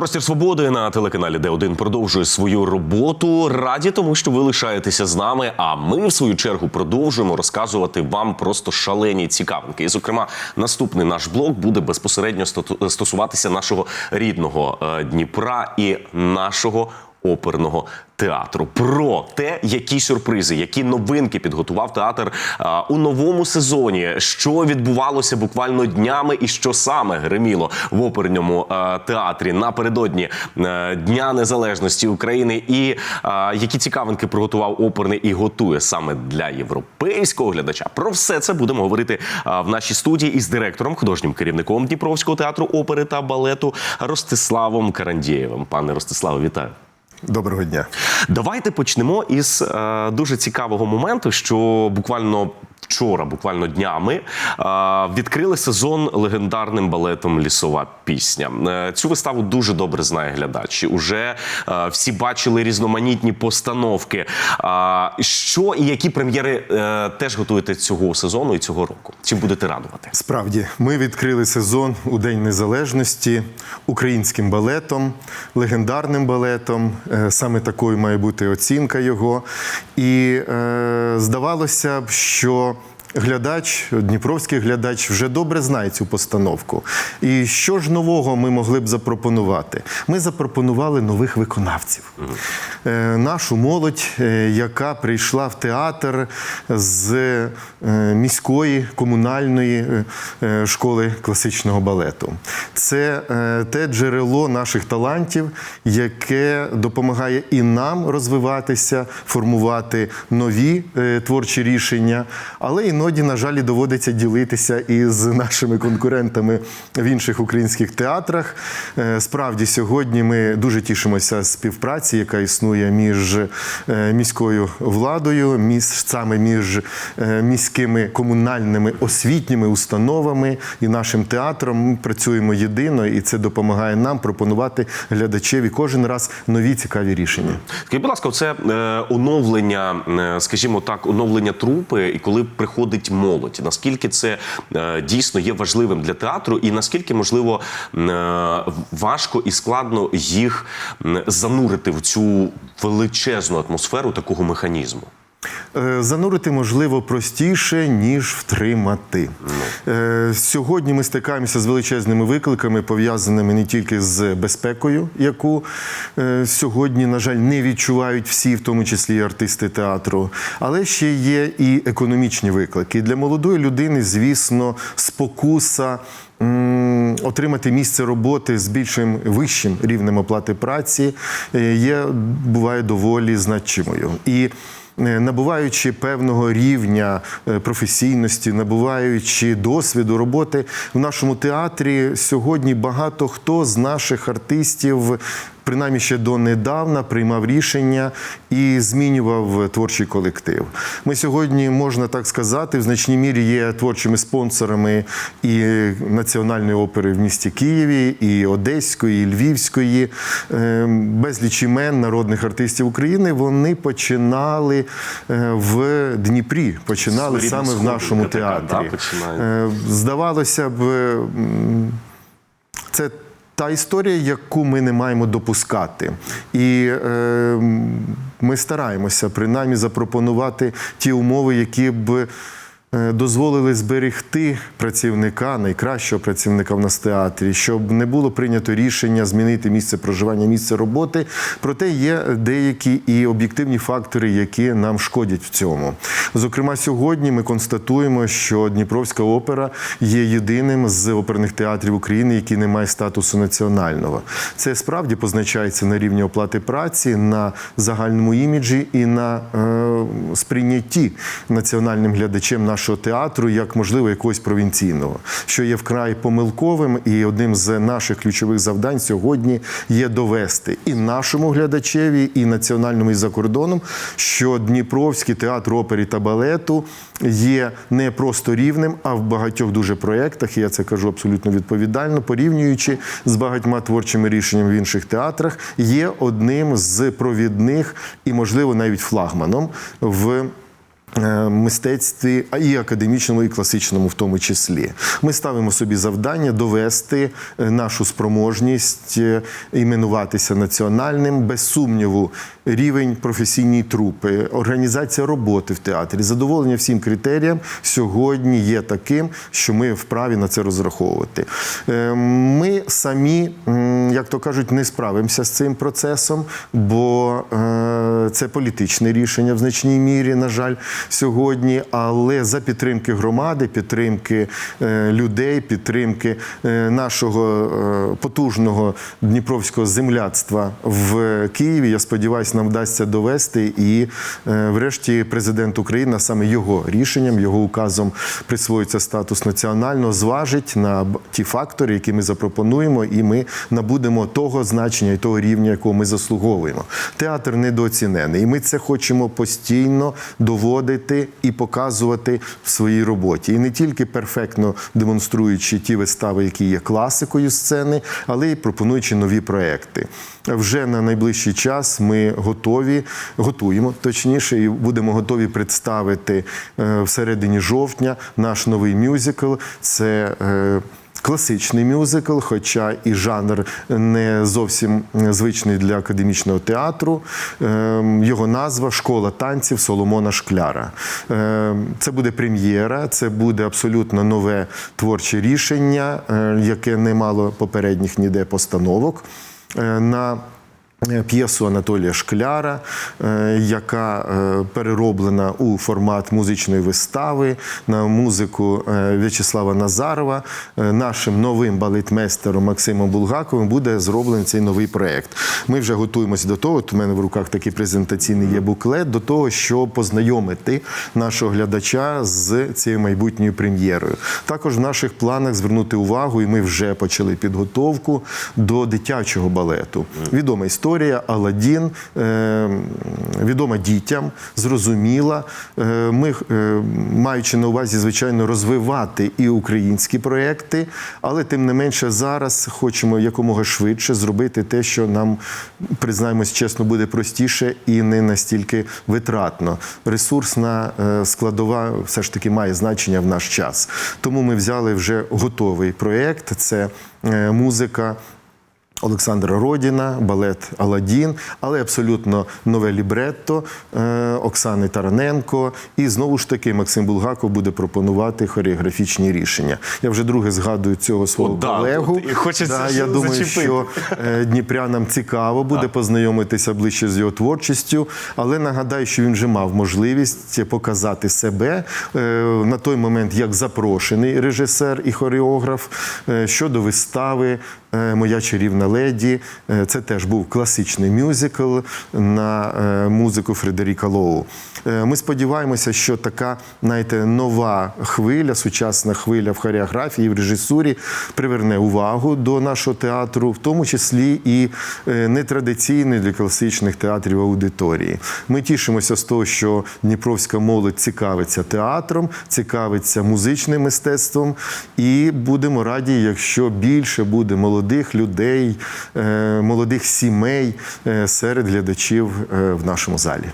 Простір свободи на телеканалі Д1 продовжує свою роботу. Раді тому, що ви лишаєтеся з нами. А ми, в свою чергу, продовжуємо розказувати вам просто шалені цікавинки. І, зокрема, наступний наш блок буде безпосередньо стосуватися нашого рідного е, Дніпра і нашого оперного театру. Про те, які сюрпризи, які новинки підготував театр а, у новому сезоні, що відбувалося буквально днями, і що саме гриміло в оперному а, театрі напередодні е, Дня Незалежності України, і а, які цікавинки приготував оперний і готує саме для європейського глядача. Про все це будемо говорити а, в нашій студії із директором, художнім керівником Дніпровського театру опери та балету Ростиславом Карандєєвим. Пане Ростиславе, вітаю. Доброго дня. Давайте почнемо із е, дуже цікавого моменту, що буквально. Вчора, буквально днями, е, відкрили сезон легендарним балетом Лісова пісня. Е, Цю виставу дуже добре знає глядач. Уже е, всі бачили різноманітні постановки. Що і які прем'єри теж готуєте цього сезону і цього року? Чим будете радувати? Справді, ми відкрили сезон у День Незалежності українським балетом, легендарним балетом. Саме такою має бути оцінка його. І е, здавалося б, що. Глядач, дніпровський глядач вже добре знає цю постановку. І що ж нового ми могли б запропонувати? Ми запропонували нових виконавців. Е, Нашу молодь, е, яка прийшла в театр з е, міської комунальної школи класичного балету. Це те джерело наших талантів, яке допомагає і нам розвиватися, формувати нові творчі рішення, але іноді, на жаль, доводиться ділитися із нашими конкурентами в інших українських театрах. Е, Справді, сьогодні ми дуже тішимося співпраці, яка існує між е, міською владою, між саме між е, міськими комунальними освітніми установами і нашим театром. Ми працюємо єдино, і це допомагає нам пропонувати глядачеві кожен раз нові цікаві рішення. Скажіть, будь ласка, це оновлення, скажімо так, оновлення трупи, і коли приходить молодь, наскільки це е, дійсно є важливим для театру, і наскільки можливо е, важко і складно їх занурити в цю величезну атмосферу такого механізму? Е, Занурити можливо простіше, ніж втримати. Е, Сьогодні ми стикаємося з величезними викликами, пов'язаними не тільки з безпекою, яку е, сьогодні, на жаль, не відчувають всі, в тому числі і артисти театру, але ще є і економічні виклики. Для молодої людини, звісно, спокуса. Отримати місце роботи з більшим вищим рівнем оплати праці є буває доволі значимою. І набуваючи певного рівня е, професійності, набуваючи досвіду роботи в нашому театрі, сьогодні багато хто з наших артистів. Принаймні ще донедавна приймав рішення і змінював творчий колектив. Ми сьогодні, можна так сказати, в значній мірі є творчими спонсорами і національної опери в місті Києві, і Одеської, і Львівської. Е, Безліч імен народних артистів України. Вони починали е, в Дніпрі, починали саме в нашому театрі. Е, Здавалося б, це та історія, яку ми не маємо допускати. І е, ми стараємося принаймні запропонувати ті умови, які б. Е, Дозволили зберегти працівника, найкращого працівника в нас театрі, щоб не було прийнято рішення змінити місце проживання, місце роботи. Проте є деякі і об'єктивні фактори, які нам шкодять в цьому. Зокрема, сьогодні ми констатуємо, що Дніпровська опера є єдиним з оперних театрів України, який не має статусу національного. Це справді позначається на рівні оплати праці, на загальному іміджі і на е, сприйнятті національним глядачем нашого театру як можливо якогось провінційного, що є вкрай помилковим, і одним з наших ключових завдань сьогодні є довести і нашому глядачеві, і національному і за кордоном, що Дніпровський театр опери та балету є не просто рівнем, а в багатьох дуже проєктах. Я це кажу абсолютно відповідально, порівнюючи з багатьма творчими рішеннями в інших театрах, є одним з провідних і, можливо, навіть флагманом в Мистецтві, а і академічному, і класичному, в тому числі, ми ставимо собі завдання довести е, нашу спроможність е, іменуватися національним, без сумніву, рівень професійної трупи, організація роботи в театрі, задоволення всім критеріям сьогодні є таким, що ми вправі на це розраховувати. Е, Ми самі, як то кажуть, не справимося з цим процесом, бо е, це політичне рішення в значній мірі, на жаль, сьогодні. Але за підтримки громади, підтримки е, людей, підтримки е, нашого е, потужного дніпровського земляцтва в Києві, я сподіваюся, нам вдасться довести. І, врешті, президент України, саме його рішенням, його указом присвоюється статус національного, зважить на ті фактори, які ми запропонуємо, і ми набудемо того значення і того рівня, якого ми заслуговуємо. Театр недооцінений, і ми це хочемо постійно доводити і показувати в своїй роботі. І не тільки перфектно демонструючи ті вистави, які є класикою сцени, але й пропонуючи нові проекти. Вже на найближчий час ми готові, готуємо точніше, і будемо готові представити е, всередині жовтня наш новий мюзикл. Це е, Класичний мюзикл, хоча і жанр не зовсім звичний для академічного театру. Ем, Його назва Школа танців Соломона Шкляра. Ем, Це буде прем'єра, це буде абсолютно нове творче рішення, е, яке не мало попередніх ніде постановок. Е, На п'єсу Анатолія Шкляра, е, яка е, перероблена у формат музичної вистави на музику е, В'ячеслава Назарова. Е, Нашим новим балетмейстером Максимом Булгаковим буде зроблений цей новий проєкт. Ми вже готуємося до того. У мене в руках такий презентаційний є буклет до того, щоб познайомити нашого глядача з цією майбутньою прем'єрою. Також в наших планах звернути увагу, і ми вже почали підготовку до дитячого балету. Відома історія Аладдін, е, відома дітям, зрозуміла. Е, Ми, е, маючи на увазі, звичайно, розвивати і українські проекти, але тим не менше зараз хочемо якомога швидше зробити те, що нам, признаємось чесно, буде простіше і не настільки витратно. Ресурсна складова все ж таки має значення в наш час. Тому ми взяли вже готовий проєкт. Це музика. Олександра Родіна, балет Аладдін, але абсолютно нове лібретто е, Оксани Тараненко. І знову ж таки Максим Булгаков буде пропонувати хореографічні рішення. Я вже друге згадую цього свого О, колегу. і хочеться я ж думаю, що е, дніпрянам цікаво буде познайомитися ближче з його творчістю, але нагадаю, що він вже мав можливість показати себе е, на той момент як запрошений режисер і хореограф щодо вистави Моя чарівна леді. Е, Це теж був класичний мюзикл на е, музику Фредеріка Лоу. Е, Ми сподіваємося, що така, знаєте, нова хвиля, сучасна хвиля в хореографії, в режисурі приверне увагу до нашого театру, в тому числі і нетрадиційної для класичних театрів аудиторії. Ми тішимося з того, що дніпровська молодь цікавиться театром, цікавиться музичним мистецтвом, і будемо раді, якщо більше буде молодих людей, молодих сімей е, серед глядачів е, в нашому залі.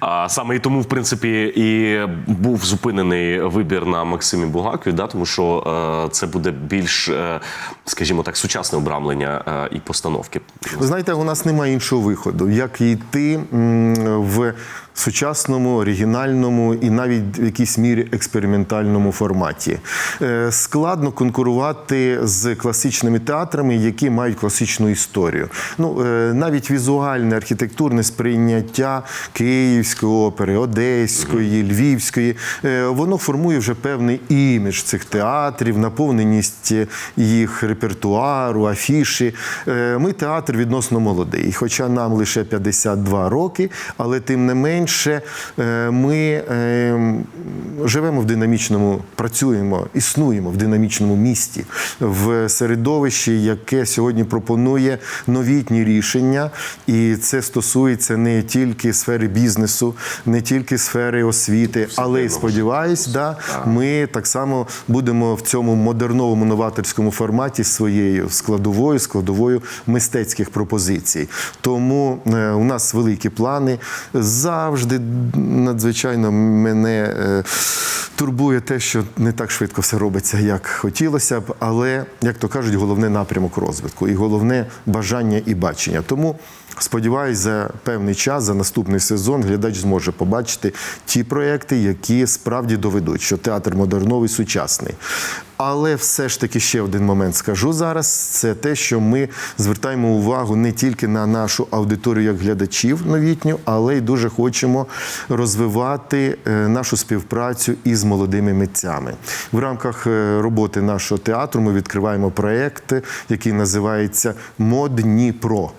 А саме і тому, в принципі, і був зупинений вибір на Максимі Бугакові, да, тому що е, це буде більш, е, скажімо так, сучасне обрамлення е, і постановки. Знаєте, у нас немає іншого виходу, як йти в сучасному, оригінальному і навіть в якійсь мірі експериментальному форматі. Е, Складно конкурувати з класичними театрами, які мають класичну історію. Ну, е, навіть візуальне, архітектурне сприйняття Київської опери, Одеської, Львівської, е, воно формує вже певний імідж цих театрів, наповненість їх репертуару, афіші. Ми театр відносно молодий, хоча нам лише 52 роки, але тим не менше е, ми е, живемо в динамічному, працюємо, існуємо в динамічному місті, в середовищі, яке сьогодні пропонує новітні рішення, і це стосується не тільки сфери бізнесу, не тільки сфери освіти, але й сподіваюсь, да, ми так само будемо в цьому модерновому новаторському форматі своєю складовою, складовою мистецьких пропозицій. Тому е, у нас великі плани. Завжди завжди надзвичайно мене е, турбує те, що не так швидко все робиться, як хотілося б, але, як то кажуть, головне напрямок розвитку і головне бажання і бачення. Тому сподіваюся, за певний час, за наступний сезон, глядач зможе побачити ті проекти, які справді доведуть, що театр модерновий сучасний. Але все ж таки ще один момент скажу зараз: це те, що ми звертаємо увагу не тільки на нашу аудиторію як глядачів новітню, але й дуже хочемо розвивати е, нашу співпрацю із молодими митцями. В рамках е, роботи нашого театру ми відкриваємо проєкт, який називається Модніпро.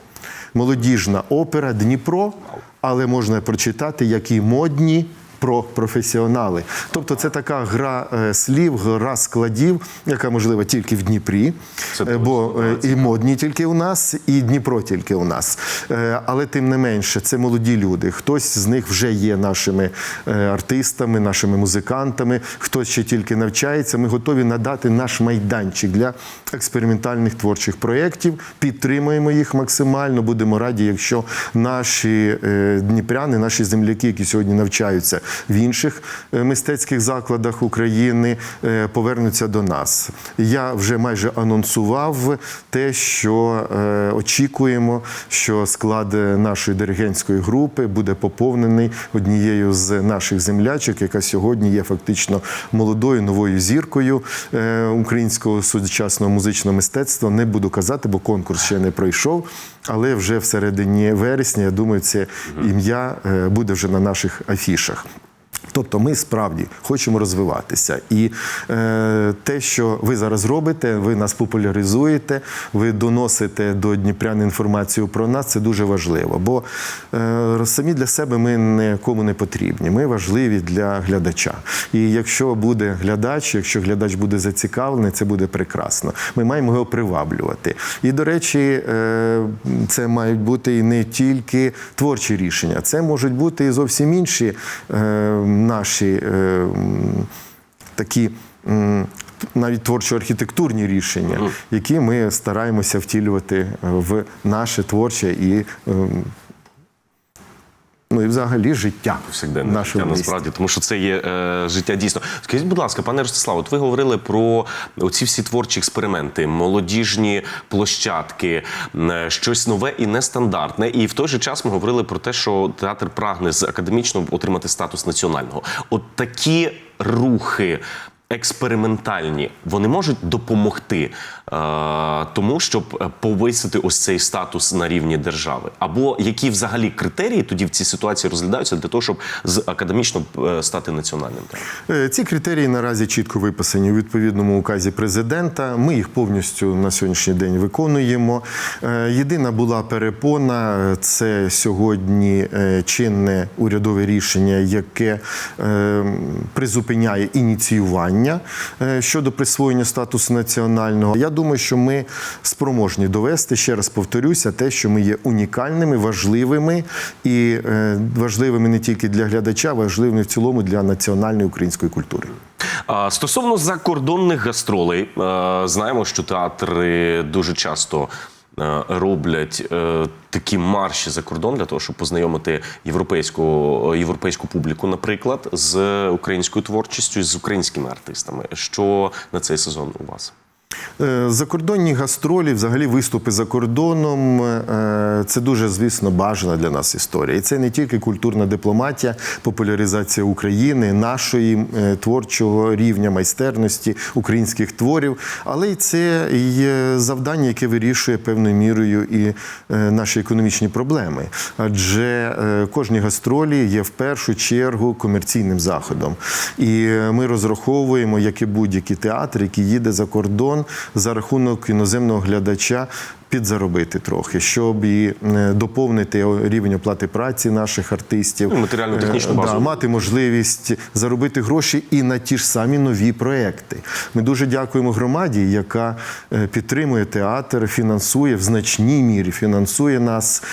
Молодіжна опера Дніпро, але можна прочитати, які модні. Про професіонали, тобто це така гра е, слів, гра складів, яка можлива тільки в Дніпрі, Це Е, бо е, і модні тільки у нас, і Дніпро тільки у нас. Але тим не менше, це молоді люди. Хтось з них вже є нашими артистами, нашими музикантами, хтось ще тільки навчається. Ми готові надати наш майданчик для експериментальних творчих проєктів. Підтримуємо їх максимально. Будемо раді, якщо наші дніпряни, наші земляки, які сьогодні навчаються в інших е, мистецьких закладах України, е, повернуться до нас. Я вже майже анонсував те, що е, очікуємо, що склад нашої диригентської групи буде поповнений однією з наших землячок, яка сьогодні є фактично молодою новою зіркою українського сучасного музичного мистецтва. Не буду казати, бо конкурс ще не пройшов. Але вже в середині вересня, я думаю, це ім'я е, буде вже на наших афішах. Тобто ми справді хочемо розвиватися. І е, те, що ви зараз робите, ви нас популяризуєте, ви доносите до Дніпрян інформацію про нас, це дуже важливо. Бо е, самі для себе ми нікому не потрібні. Ми важливі для глядача. І якщо буде глядач, якщо глядач буде зацікавлений, це буде прекрасно. Ми маємо його приваблювати. І, до речі, е, це мають бути і не тільки творчі рішення, це можуть бути і зовсім інші е, наші е, такі. Навіть творчо-архітектурні рішення, які ми стараємося втілювати в наше творче і, ем, ну, і взагалі життя повсякденне життя, міста. насправді, тому що це є е, життя дійсно. Скажіть, будь ласка, пане Ростиславе, от ви говорили про оці всі творчі експерименти, молодіжні площадки, щось нове і нестандартне. І в той же час ми говорили про те, що театр прагне з академічного отримати статус національного. От такі рухи. Експериментальні вони можуть допомогти е, тому, щоб е, повисити ось цей статус на рівні держави, або які взагалі критерії тоді в цій ситуації розглядаються для того, щоб з академічно е, стати національним? Е, Ці критерії наразі чітко виписані у відповідному указі президента. Ми їх повністю на сьогоднішній день виконуємо. Єдина була перепона це сьогодні чинне урядове рішення, яке е, призупиняє ініціювання е, щодо присвоєння статусу національного. Я думаю, що ми спроможні довести ще раз повторюся, те, що ми є унікальними, важливими і е, важливими не тільки для глядача, важливими в цілому для національної української культури. Стосовно закордонних гастролей, е, знаємо, що театри дуже часто роблять е, такі марші за кордон для того, щоб познайомити європейську, європейську публіку, наприклад, з українською творчістю, з українськими артистами. Що на цей сезон у вас? Е, Закордонні гастролі, взагалі виступи за кордоном е, це дуже, звісно, бажана для нас історія. І це не тільки культурна дипломатія, популяризація України, нашої е, творчого рівня майстерності, українських творів, але й це є завдання, яке вирішує певною мірою і наші економічні проблеми. Адже кожні гастролі є в першу чергу комерційним заходом. І ми розраховуємо, як і будь-який театр, який їде за кордон за рахунок іноземного глядача. Підзаробити трохи, щоб і е, доповнити рівень оплати праці наших артистів, Ну, матеріально-технічну Е, базу. Да, мати можливість заробити гроші і на ті ж самі нові проекти. Ми дуже дякуємо громаді, яка е, підтримує театр, фінансує в значній мірі, фінансує нас.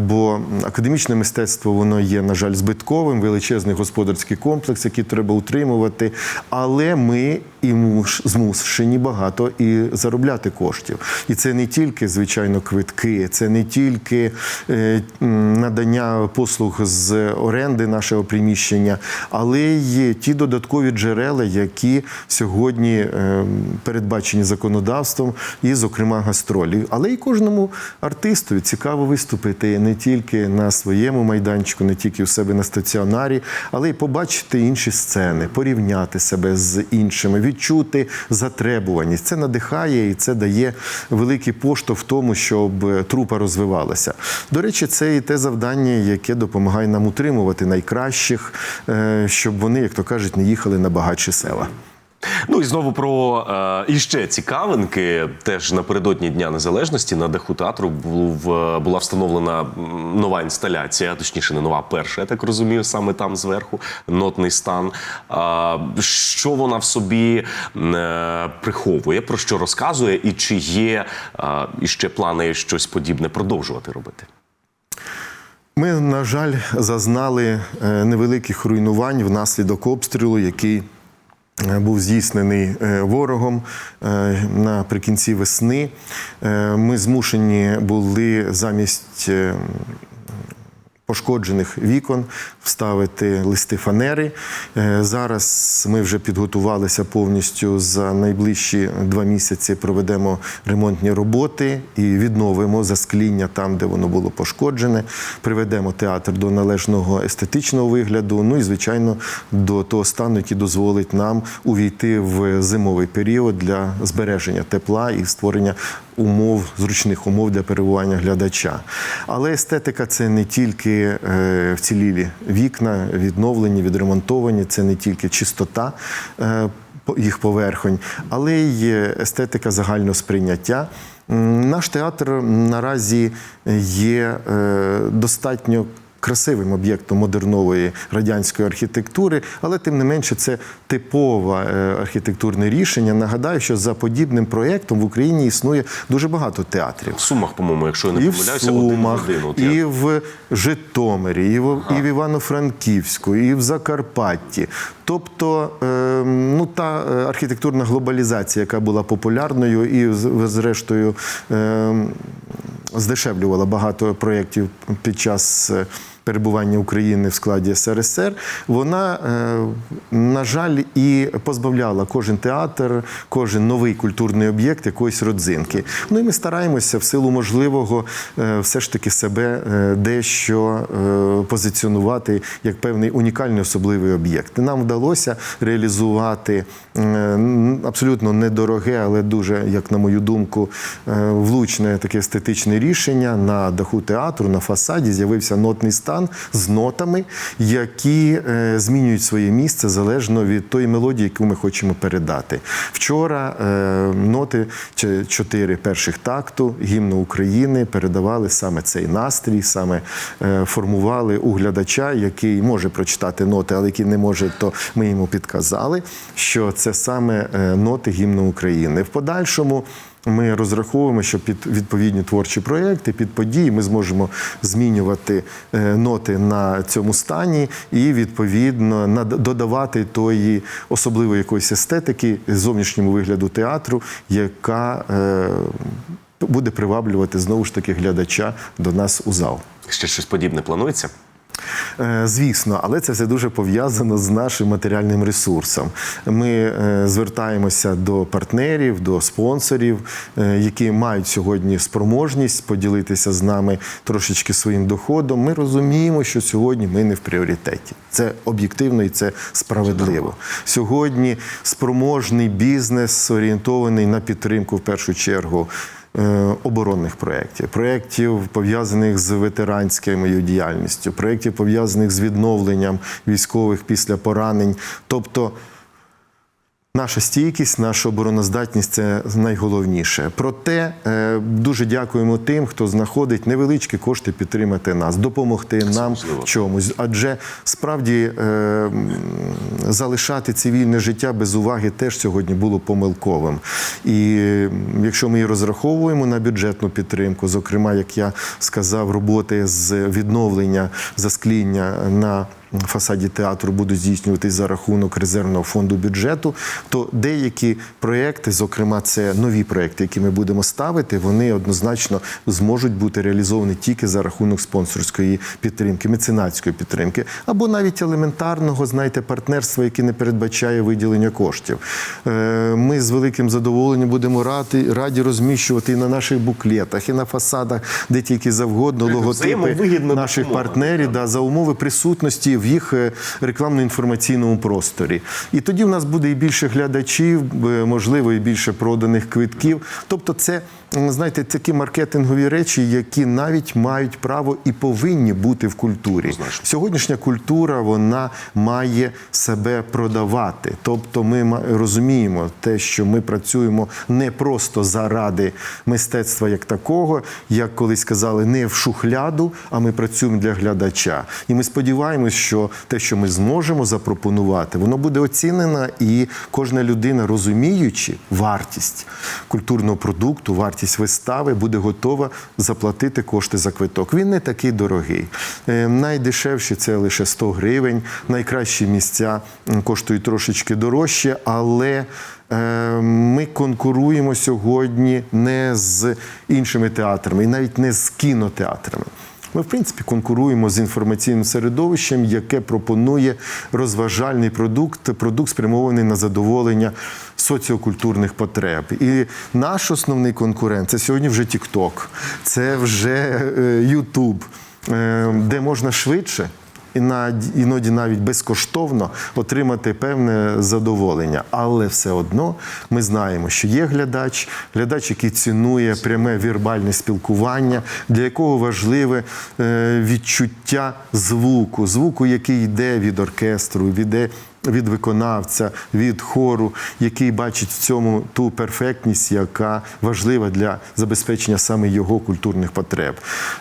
Бо академічне мистецтво воно є, на жаль, збитковим, величезний господарський комплекс, який треба утримувати. Але ми і муш- змушені багато і заробляти коштів. І це не тільки звичайно, квитки, це не тільки е, надання послуг з оренди нашого приміщення, але й ті додаткові джерела, які сьогодні е, передбачені законодавством, і, зокрема, гастролі. Але й кожному артисту цікаво виступити не тільки на своєму майданчику, не тільки у себе на стаціонарі, але й побачити інші сцени, порівняти себе з іншими, відчути затребуваність. Це надихає і це дає великий поштовх тому, щоб трупа розвивалася. До речі, це і те завдання, яке допомагає нам утримувати найкращих, е, щоб вони, як то кажуть, не їхали на багатші села. Ну і знову про е, іще цікавинки. Теж напередодні Дня Незалежності на даху театру був, е, була встановлена нова інсталяція, точніше, не нова, перша, я так розумію, саме там зверху, нотний стан. А, що вона в собі е, приховує, про що розказує, і чи є е, іще плани щось подібне продовжувати робити? Ми, на жаль, зазнали е, невеликих руйнувань внаслідок обстрілу, який е, був здійснений е, ворогом е, наприкінці весни. Е, Ми змушені були замість е, пошкоджених вікон вставити листи фанери. Е, Зараз ми вже підготувалися повністю за найближчі два місяці. Проведемо ремонтні роботи і відновимо заскління там, де воно було пошкоджене. Приведемо театр до належного естетичного вигляду. Ну і звичайно до того стану, який дозволить нам увійти в зимовий період для збереження тепла і створення умов, зручних умов для перебування глядача. Але естетика це не тільки е, вцілілі вікна, відновлені, відремонтовані, це не тільки чистота. е, їх поверхонь, але й естетика загального сприйняття. Наш театр наразі є е, достатньо красивим об'єктом модернової радянської архітектури, але тим не менше це типове е, архітектурне рішення. Нагадаю, що за подібним проєктом в Україні існує дуже багато театрів. В Сумах, по-моєму, якщо я не І помиляюся, в Сумах, один. Я- і в Житомирі, і в, і в Івано-Франківську, і в Закарпатті. Тобто, е, ну та е, архітектурна глобалізація, яка була популярною, і зрештою е, здешевлювала багато проєктів під час. Перебування України в складі СРСР, вона, е, на жаль, і позбавляла кожен театр, кожен новий культурний об'єкт якоїсь родзинки. Ну і ми стараємося в силу можливого е, все ж таки себе е, дещо позиціонувати як певний унікальний особливий об'єкт. Нам вдалося реалізувати абсолютно недороге, але дуже, як на мою думку, влучне таке естетичне рішення на даху театру, на фасаді з'явився нотний стан з нотами, які е, змінюють своє місце залежно від тої мелодії, яку ми хочемо передати. Вчора е, ноти чотири перших такту гімну України передавали саме цей настрій, саме е, формували у глядача, який може прочитати ноти, але який не може, то ми йому підказали, що це саме ноти гімну України. В подальшому. Ми розраховуємо, що під відповідні творчі проекти, під події ми зможемо змінювати е, ноти на цьому стані і відповідно додавати тої особливої якоїсь естетики зовнішньому вигляду театру, яка е, буде приваблювати знову ж таки глядача до нас у зал. Ще щось подібне планується? Е, Звісно, але це все дуже пов'язано з нашим матеріальним ресурсом. Ми е, звертаємося до партнерів, до спонсорів, е, які мають сьогодні спроможність поділитися з нами трошечки своїм доходом. Ми розуміємо, що сьогодні ми не в пріоритеті. Це об'єктивно і це справедливо. Сьогодні спроможний бізнес орієнтований на підтримку в першу чергу оборонних проєктів, проєктів пов'язаних з ветеранською діяльністю, проєктів пов'язаних з відновленням військових після поранень. Тобто Наша стійкість, наша обороноздатність це найголовніше. Проте е, дуже дякуємо тим, хто знаходить невеличкі кошти підтримати нас, допомогти нам важливо. в чомусь. Адже справді е, залишати цивільне життя без уваги теж сьогодні було помилковим. І якщо ми розраховуємо на бюджетну підтримку, зокрема, як я сказав, роботи з відновлення заскління на фасаді театру будуть здійснюватись за рахунок резервного фонду бюджету, то деякі проекти, зокрема, це нові проекти, які ми будемо ставити, вони однозначно зможуть бути реалізовані тільки за рахунок спонсорської підтримки, меценатської підтримки, або навіть елементарного, знаєте, партнерства, яке не передбачає виділення коштів. Е, Ми з великим задоволенням будемо раді, раді розміщувати і на наших буклетах, і на фасадах, де тільки завгодно, логотипи наших допомога. партнерів да, за умови присутності в їх е, рекламно-інформаційному просторі. І тоді в нас буде і більше глядачів, е, можливо, і більше проданих квитків. Тобто, це знаєте, такі маркетингові речі, які навіть мають право і повинні бути в культурі. Сьогоднішня культура вона має себе продавати. Тобто, ми розуміємо те, що ми працюємо не просто заради мистецтва як такого, як колись казали, не в шухляду, а ми працюємо для глядача. І ми сподіваємось, що те, що ми зможемо запропонувати, воно буде оцінено, і кожна людина, розуміючи вартість культурного продукту, вартість вистави, буде готова заплатити кошти за квиток. Він не такий дорогий. Е, Найдешевші це лише 100 гривень. Найкращі місця коштують трошечки дорожче, але е, ми конкуруємо сьогодні не з іншими театрами, і навіть не з кінотеатрами. Ми, в принципі, конкуруємо з інформаційним середовищем, яке пропонує розважальний продукт, продукт спрямований на задоволення соціокультурних потреб. І наш основний конкурент це сьогодні вже TikTok, це вже е, YouTube, е, де можна швидше іноді навіть безкоштовно отримати певне задоволення. Але все одно ми знаємо, що є глядач, глядач, який цінує пряме вірбальне спілкування, для якого важливе е, відчуття звуку, звуку, який йде від оркестру, від від виконавця, від хору, який бачить в цьому ту перфектність, яка важлива для забезпечення саме його культурних потреб.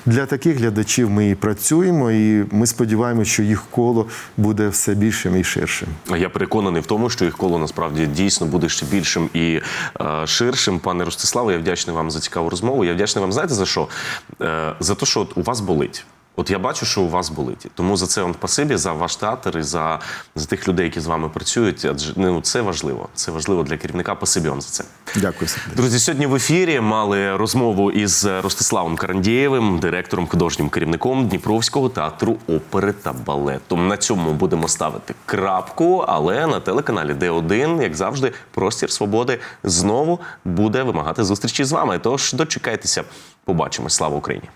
Для таких глядачів ми і працюємо, і ми сподіваємося, що їх коло буде все більшим і ширшим. Я переконаний в тому, що їх коло насправді дійсно буде ще більшим і е, ширшим. Пане Ростиславе, я вдячний вам за цікаву розмову. Я вдячний вам, знаєте за що? Е, за те, що у вас болить. От я бачу, що у вас болить. Тому за це вам спасибі, за ваш театр і за, за тих людей, які з вами працюють. Адже ну, це важливо. Це важливо для керівника. Спасибі вам за це. Дякую. Друзі, сьогодні в ефірі мали розмову із Ростиславом Карандєєвим, директором, художнім керівником Дніпровського театру опери та балету. На цьому будемо ставити крапку, але на телеканалі Д1, як завжди, простір свободи знову буде вимагати зустрічі з вами. Тож дочекайтеся, побачимось. Слава Україні!